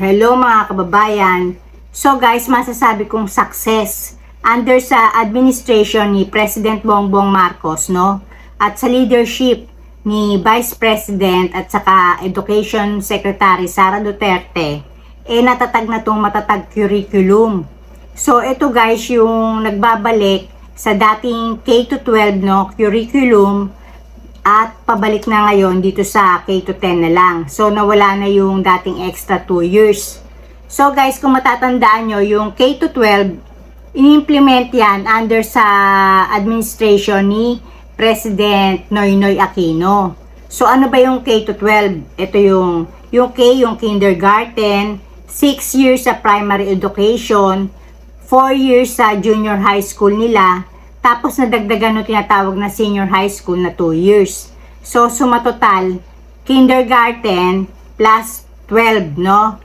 Hello mga kababayan. So guys, masasabi kong success under sa administration ni President Bongbong Marcos, no? At sa leadership ni Vice President at saka Education Secretary Sara Duterte, eh natatag na tong matatag curriculum. So ito guys yung nagbabalik sa dating K-12 no curriculum at pabalik na ngayon dito sa K-10 na lang. So, nawala na yung dating extra 2 years. So, guys, kung matatandaan nyo, yung K-12, in-implement yan under sa administration ni President Noynoy Aquino. So, ano ba yung K-12? Ito yung, yung K, yung kindergarten, 6 years sa primary education, 4 years sa junior high school nila, tapos nadagdagan no tinatawag na senior high school na 2 years. So, suma total, kindergarten plus 12, no?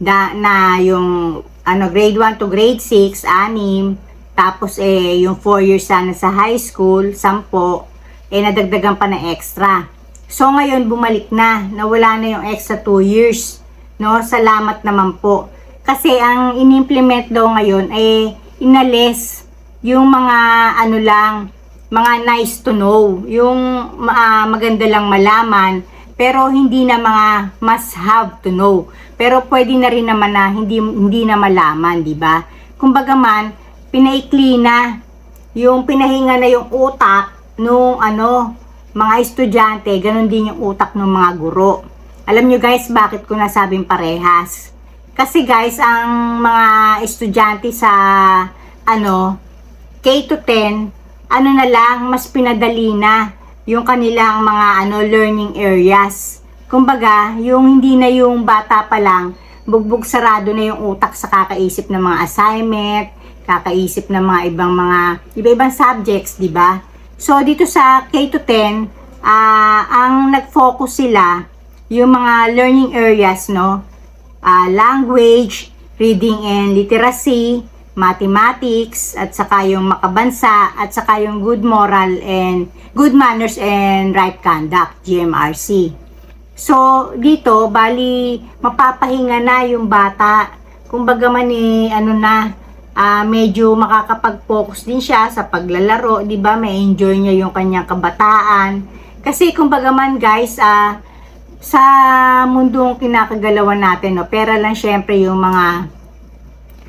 Da, na yung ano, grade 1 to grade 6, 6. Tapos, eh, yung 4 years sana sa high school, 10. Eh, nadagdagan pa na extra. So, ngayon, bumalik na. Nawala na yung extra 2 years. No? Salamat naman po. Kasi, ang in-implement daw ngayon, eh, inalis yung mga ano lang, mga nice to know, yung ah, maganda lang malaman, pero hindi na mga must have to know. Pero pwede na rin naman na hindi hindi na malaman, di ba? Kumbaga man, pinaikli na yung pinahinga na yung utak nung ano, mga estudyante, ganun din yung utak ng mga guro. Alam nyo guys, bakit ko nasabing parehas? Kasi guys, ang mga estudyante sa ano, K to 10, ano na lang, mas pinadali na yung kanilang mga ano learning areas. Kumbaga, yung hindi na yung bata pa lang, bugbog sarado na yung utak sa kakaisip ng mga assignment, kakaisip ng mga ibang mga iba-ibang subjects, di ba? So dito sa K to 10, ah ang nag-focus sila yung mga learning areas, no? Ah, language, reading and literacy, mathematics, at saka yung makabansa, at saka yung good moral and good manners and right conduct, GMRC. So, dito, bali, mapapahinga na yung bata. Kumbaga man eh, ano na, ah, medyo makakapag-focus din siya sa paglalaro, di ba? May enjoy niya yung kanyang kabataan. Kasi kumbaga man guys, ah, sa mundong kinakagalawan natin, no, pera lang syempre yung mga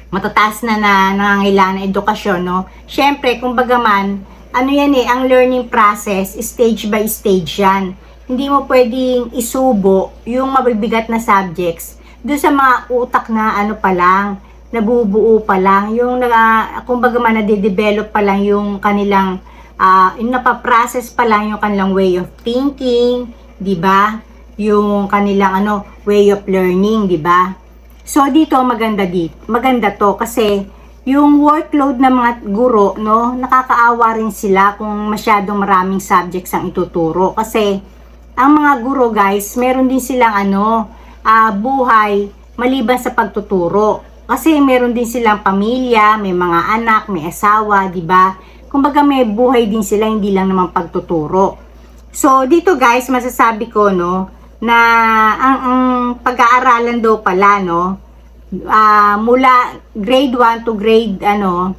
matataas na na nangangailangan ng edukasyon, no? Syempre, kumbaga man, ano yan eh, ang learning process, stage by stage yan. Hindi mo pwedeng isubo yung mabibigat na subjects doon sa mga utak na ano pa lang, nabubuo pa lang, yung na, kumbaga man nade-develop pa lang yung kanilang, ah yung napaprocess pa lang yung kanilang way of thinking, di ba? Yung kanilang ano, way of learning, di ba? So dito maganda dito. Maganda to kasi yung workload ng mga guro, no, nakakaawa rin sila kung masyadong maraming subjects ang ituturo kasi ang mga guro guys, meron din silang ano, ah, buhay maliban sa pagtuturo. Kasi meron din silang pamilya, may mga anak, may asawa, 'di ba? Kumbaga may buhay din sila, hindi lang naman pagtuturo. So dito guys, masasabi ko no, na ang, ang pag-aaralan daw pala no? Ah, mula grade 1 to grade ano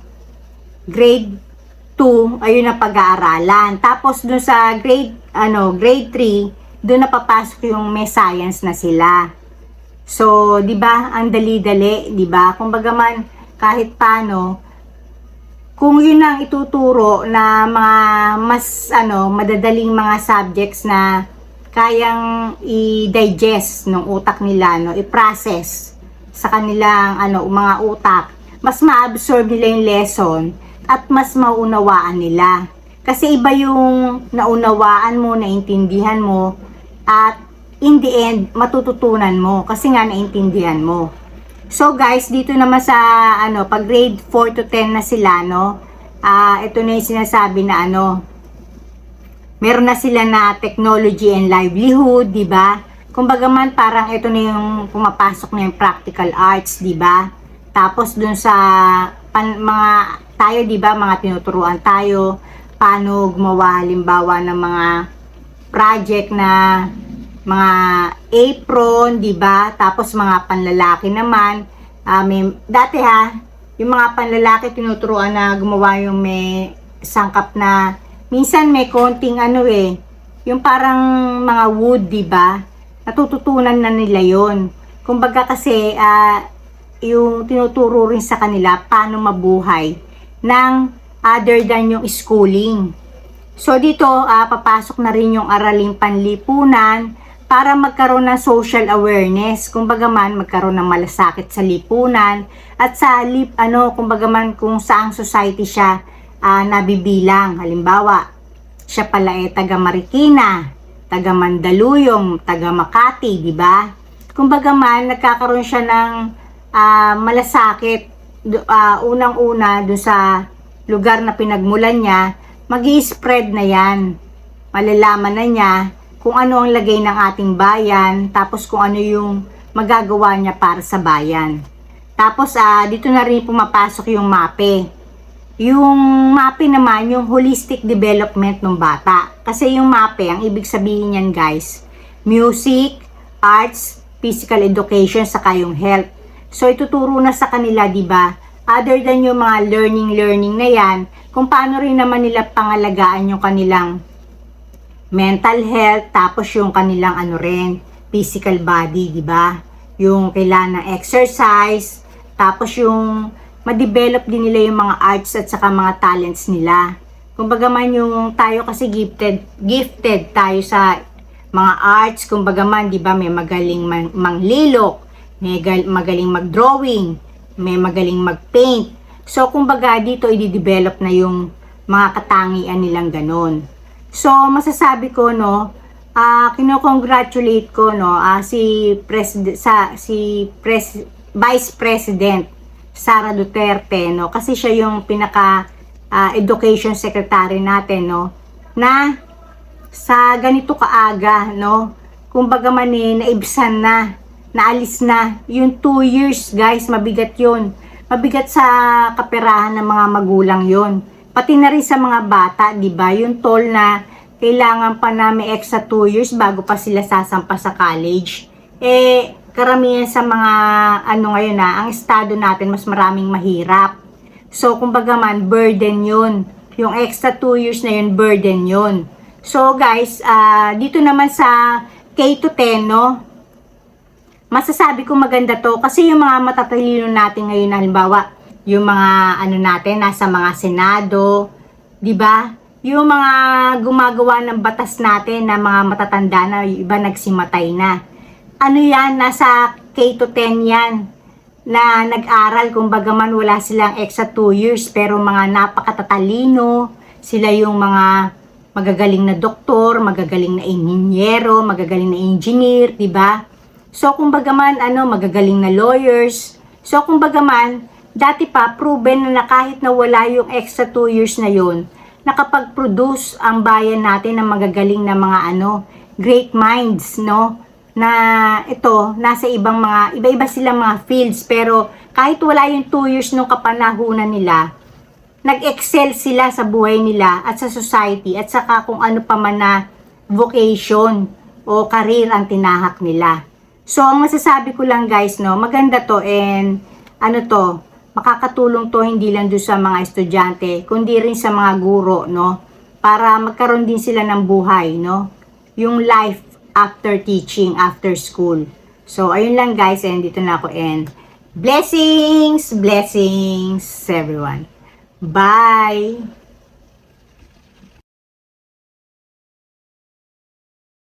grade 2 ayun na pag-aaralan. Tapos dun sa grade ano grade 3 doon napapasok yung may science na sila. So di ba ang dali-dali di ba? Kumbaga man kahit paano kung yun ang ituturo na mga mas ano madadaling mga subjects na kayang i-digest ng utak nila, no, i-process sa kanilang ano, mga utak, mas ma-absorb nila yung lesson at mas maunawaan nila. Kasi iba yung naunawaan mo, naintindihan mo, at in the end, matututunan mo kasi nga naintindihan mo. So guys, dito naman sa ano, pag grade 4 to 10 na sila, no, ah ito na yung sinasabi na ano, meron na sila na technology and livelihood, di ba? Kumbaga man parang ito na yung pumapasok na yung practical arts, di ba? Tapos dun sa pan, mga tayo, di ba, mga tinuturuan tayo paano gumawa halimbawa ng mga project na mga apron, 'di ba? Tapos mga panlalaki naman, ah, may dati ha, yung mga panlalaki tinuturuan na gumawa yung may sangkap na minsan may konting ano eh, yung parang mga wood, 'di ba? Natututunan na nila 'yon. Kumbaga kasi ah, yung tinuturo rin sa kanila paano mabuhay ng other than yung schooling. So dito, ah, papasok na rin yung araling panlipunan para magkaroon ng social awareness. Kumbaga man, magkaroon ng malasakit sa lipunan at sa lip, ano, kumbaga man kung saang society siya ah, nabibilang. Halimbawa, siya pala ay taga Marikina, taga Mandaluyong, taga Makati, di ba? Kumbaga man, nagkakaroon siya ng ah, malasakit ah, unang-una do sa lugar na pinagmulan niya, mag spread na yan. Malalaman na niya kung ano ang lagay ng ating bayan, tapos kung ano yung magagawa niya para sa bayan. Tapos ah, dito na rin pumapasok yung MAPE. Yung MAPE naman, yung holistic development ng bata. Kasi yung MAPE, ang ibig sabihin niyan guys, music, arts, physical education, saka yung health. So ituturo na sa kanila, 'di ba? Other than yung mga learning learning na 'yan, kung paano rin naman nila pangalagaan yung kanilang mental health, tapos yung kanilang ano rin, physical body, 'di ba? Yung kailangan ng exercise, tapos yung ma-develop din nila yung mga arts at saka mga talents nila. Kumbaga man yung tayo kasi gifted, gifted tayo sa mga arts, kumbaga man, 'di ba, may magaling man, manglilok, may gal- magaling mag-drawing, may magaling mag-paint. So, kumbaga, dito i-develop na yung mga katangian nilang ganon. So, masasabi ko, no, ah kino-congratulate ko, no, ah, si, President, sa, si Pres, Vice President Sara Duterte, no, kasi siya yung pinaka ah, education secretary natin, no, na sa ganito kaaga, no, kumbaga man eh, naibsan na, naalis na, yung 2 years, guys, mabigat yun. Mabigat sa kaperahan ng mga magulang yon Pati na rin sa mga bata, di ba? Yung toll na kailangan pa na may extra 2 years bago pa sila sasampa sa college. Eh, karamihan sa mga, ano ngayon na, ang estado natin mas maraming mahirap. So, kumbaga man, burden yun. Yung extra 2 years na yun, burden yun. So, guys, ah, dito naman sa K to 10, no? masasabi ko maganda to kasi yung mga matatalino natin ngayon halimbawa yung mga ano natin nasa mga senado, 'di ba? Yung mga gumagawa ng batas natin na mga matatanda na iba nagsimatay na. Ano 'yan? Nasa K to 10 'yan na nag-aral kung bagaman wala silang extra 2 years pero mga napakatatalino, sila yung mga magagaling na doktor, magagaling na inhinyero, magagaling na engineer, 'di ba? So, kung bagaman, ano, magagaling na lawyers. So, kung bagaman, dati pa, proven na, na kahit na wala yung extra 2 years na yun, nakapag-produce ang bayan natin ng magagaling na mga, ano, great minds, no? Na ito, nasa ibang mga, iba-iba silang mga fields, pero kahit wala yung 2 years nung kapanahunan nila, nag-excel sila sa buhay nila at sa society at saka kung ano pa man na vocation o career ang tinahak nila. So, ang masasabi ko lang guys, no, maganda to and ano to, makakatulong to hindi lang doon sa mga estudyante, kundi rin sa mga guro, no, para magkaroon din sila ng buhay, no, yung life after teaching, after school. So, ayun lang guys, and dito na ako and blessings, blessings everyone. Bye!